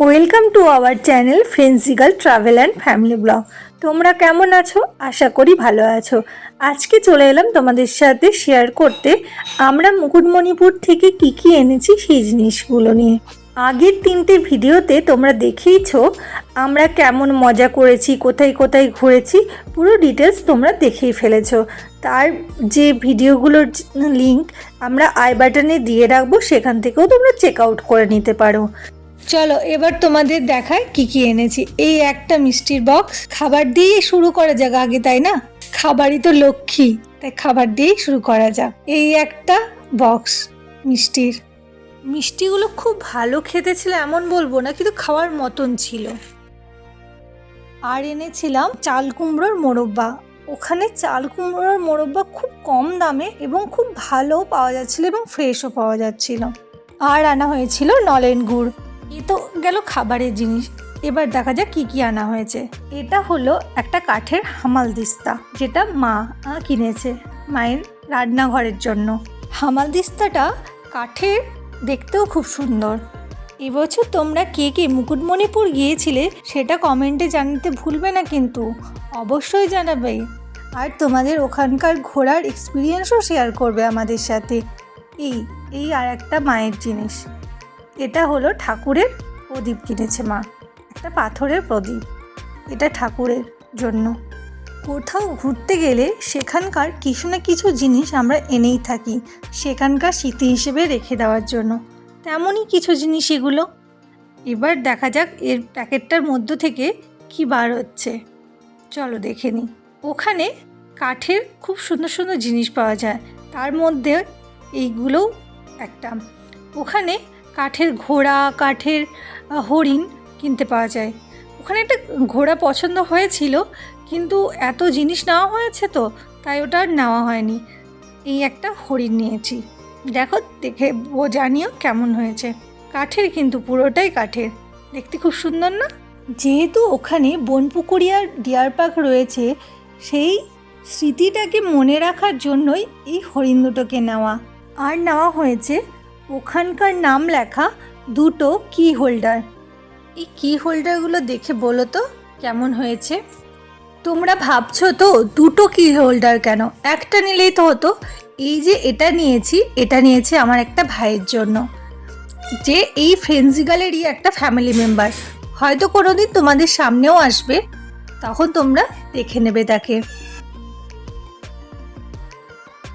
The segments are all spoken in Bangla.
ওয়েলকাম টু আওয়ার চ্যানেল ফ্রেন্সিগাল ট্রাভেল অ্যান্ড ফ্যামিলি ব্লগ তোমরা কেমন আছো? আশা করি ভালো আছো। আজকে চলে এলাম তোমাদের সাথে শেয়ার করতে। আমরা মুকুটমণিপুর থেকে কি কি এনেছি সেই জিনিসগুলো নিয়ে। আগের তিনটে ভিডিওতে তোমরা দেখেইছো আমরা কেমন মজা করেছি, কোথায় কোথায় ঘুরেছি, পুরো ডিটেলস তোমরা দেখেই ফেলেছ। তার যে ভিডিওগুলোর লিংক আমরা আই বাটনে দিয়ে রাখব, সেখান থেকেও তোমরা চেক আউট করে নিতে পারো। চলো, এবার তোমাদের দেখায় কি কি এনেছি। এই একটা মিষ্টির বক্স খাবার দিয়েই শুরু করা যাক আগে, তাই না? খাবারই তো লক্ষ্মী, তাই খাবার দিয়েই শুরু করা যাক। এই একটা বক্স মিষ্টির। মিষ্টিগুলো খুব ভালো খেতে ছিল এমন বলব না, কিন্তু খাওয়ার মতন ছিল। আর এনেছিলাম চাল কুমড়োর মোরব্বা। ওখানে চাল কুমড়োর মোরব্বা খুব কম দামে এবং খুব ভালো পাওয়া যাচ্ছিল এবং ফ্রেশও পাওয়া যাচ্ছিল। আর আনা হয়েছিল নলেন গুড়। এ তো গেল খাবারের জিনিস। এবার দেখা যাক কি কি আনা হয়েছে। এটা হলো একটা কাঠের হামাল দিস্তা, যেটা মা কিনেছে মায়ের রান্নাঘরের জন্য। হামাল দিস্তাটা কাঠের দেখতেও খুব সুন্দর। এবছর তোমরা কে কে মুকুটমণিপুর গিয়েছিলে সেটা কমেন্টে জানাতে ভুলবে না কিন্তু, অবশ্যই জানাবে। আর তোমাদের ওখানকার ঘোরার এক্সপিরিয়েন্সও শেয়ার করবে আমাদের সাথে। এই এই আর একটা মায়ের জিনিস। এটা হলো ঠাকুরের প্রদীপ কিনেছে মা। একটা পাথরের প্রদীপ। এটা ঠাকুরের জন্য। কোথাও ঘুরতে গেলে সেখানকার কিছু না কিছু জিনিস আমরা এনেই থাকি, সেখানকার স্মৃতি হিসেবে রেখে দেওয়ার জন্য। তেমনই কিছু জিনিস এগুলো। এবার দেখা যাক এর প্যাকেটটার মধ্য থেকে কি বার হচ্ছে। চলো দেখে নিই। ওখানে কাঠের খুব সুন্দর সুন্দর জিনিস পাওয়া যায়। তার মধ্যে এইগুলোও একটা। ওখানে কাঠের ঘোড়া কাঠের হরিণ কিনতে পাওয়া যায়। ওখানে একটা ঘোড়া পছন্দ হয়েছিল কিন্তু এত জিনিস নেওয়া হয়েছে তো তাই ওটা আর নেওয়া হয়নি। এই একটা হরিণ নিয়েছি। দেখো দেখে ও জানিও কেমন হয়েছে। কাঠের কিন্তু পুরোটাই কাঠের। দেখতে খুব সুন্দর না? যেহেতু ওখানে বনপুকুরিয়ার ডিয়ার পার্ক রয়েছে সেই স্মৃতিটাকে মনে রাখার জন্যই এই হরিণ দুটোকে নেওয়া। আর নেওয়া হয়েছে। ওখানকার নাম লেখা দুটো কি হোল্ডার। এই কি হোল্ডারগুলো দেখে বলো তো, কেমন হয়েছে? তোমরা ভাবছ তো, দুটো কি হোল্ডার কেন? একটা নিলেই তো হতো। এই যে এটা নিয়েছি এটা নিয়েছি আমার একটা ভাইয়ের জন্য। যে এই ফ্রেন্সিগালেরই একটা ফ্যামিলি মেম্বার। হয়তো কোনো দিন তোমাদের সামনেও আসবে। তখন তোমরা দেখে নেবে তাকে।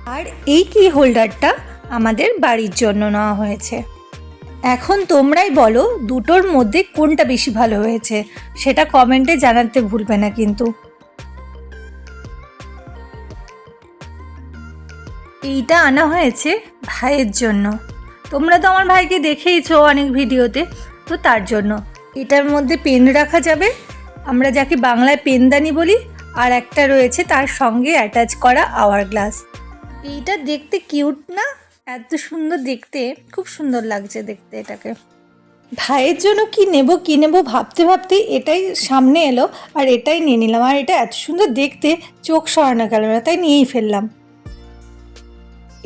আর এই কি হোল্ডারটা? আমাদের বাড়ির জন্য নেওয়া হয়েছে। এখন তোমরাই বলো দুটোর মধ্যে কোনটা বেশি ভালো হয়েছে, সেটা কমেন্টে জানাতে ভুলবে না কিন্তু। এইটা আনা হয়েছে ভাইয়ের জন্য। তোমরা তো আমার ভাইকে দেখেইছো অনেক ভিডিওতে, তো তার জন্য। এটার মধ্যে পেন রাখা যাবে। আমরা যাকে বাংলায় পেনদানি বলি, আর একটা রয়েছে তার সঙ্গে অ্যাটাচ করা আওয়ার গ্লাস এইটা দেখতে কিউট না? এত সুন্দর দেখতে, খুব সুন্দর লাগছে দেখতে এটাকে। ভাইয়ের জন্য কি নেব কি নেব ভাবতে ভাবতে এটাই সামনে এলো আর এটাই নিয়ে নিলাম। আর এটা এত সুন্দর দেখতে, চোখ সরানো গেল না, তাই নিয়েই ফেললাম।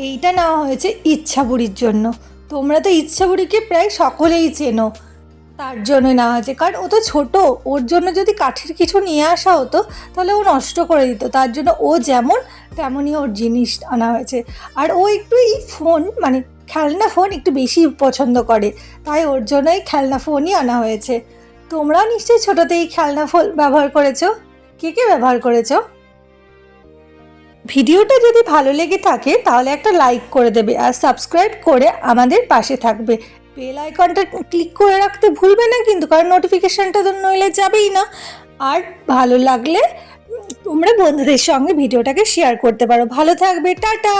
এইটা নেওয়া হয়েছে ইচ্ছাবুড়ির জন্য। তোমরা তো ইচ্ছাবুড়িকে প্রায় সকলেই চেনো। তার জন্য নেওয়া হয়েছে। কারণ ও তো ছোটো, ওর জন্য যদি কাঠের কিছু নিয়ে আসা হতো, তাহলে ও নষ্ট করে দিত। তার জন্য ও যেমন তেমনই ওর জিনিস আনা হয়েছে। আর ও একটু এই ফোন মানে খেলনা ফোন একটু বেশি পছন্দ করে। তাই ওর জন্য এই খেলনা ফোনই আনা হয়েছে। তোমরাও নিশ্চয়ই ছোটোতে এই খেলনা ফোন ব্যবহার করেছ? কে কে ব্যবহার করেছ? ভিডিওটা যদি ভালো লেগে থাকে, তাহলে একটা লাইক করে দেবে আর সাবস্ক্রাইব করে আমাদের পাশে থাকবে। বেল আইকনটা ক্লিক করে রাখতে ভুলবে না কিন্তু, কারণ নোটিফিকেশানটা তো নইলে যাবেই না। আর ভালো লাগলে তোমরা বন্ধুদের সঙ্গে ভিডিওটাকে শেয়ার করতে পারো। ভালো থাকবে, টাটা!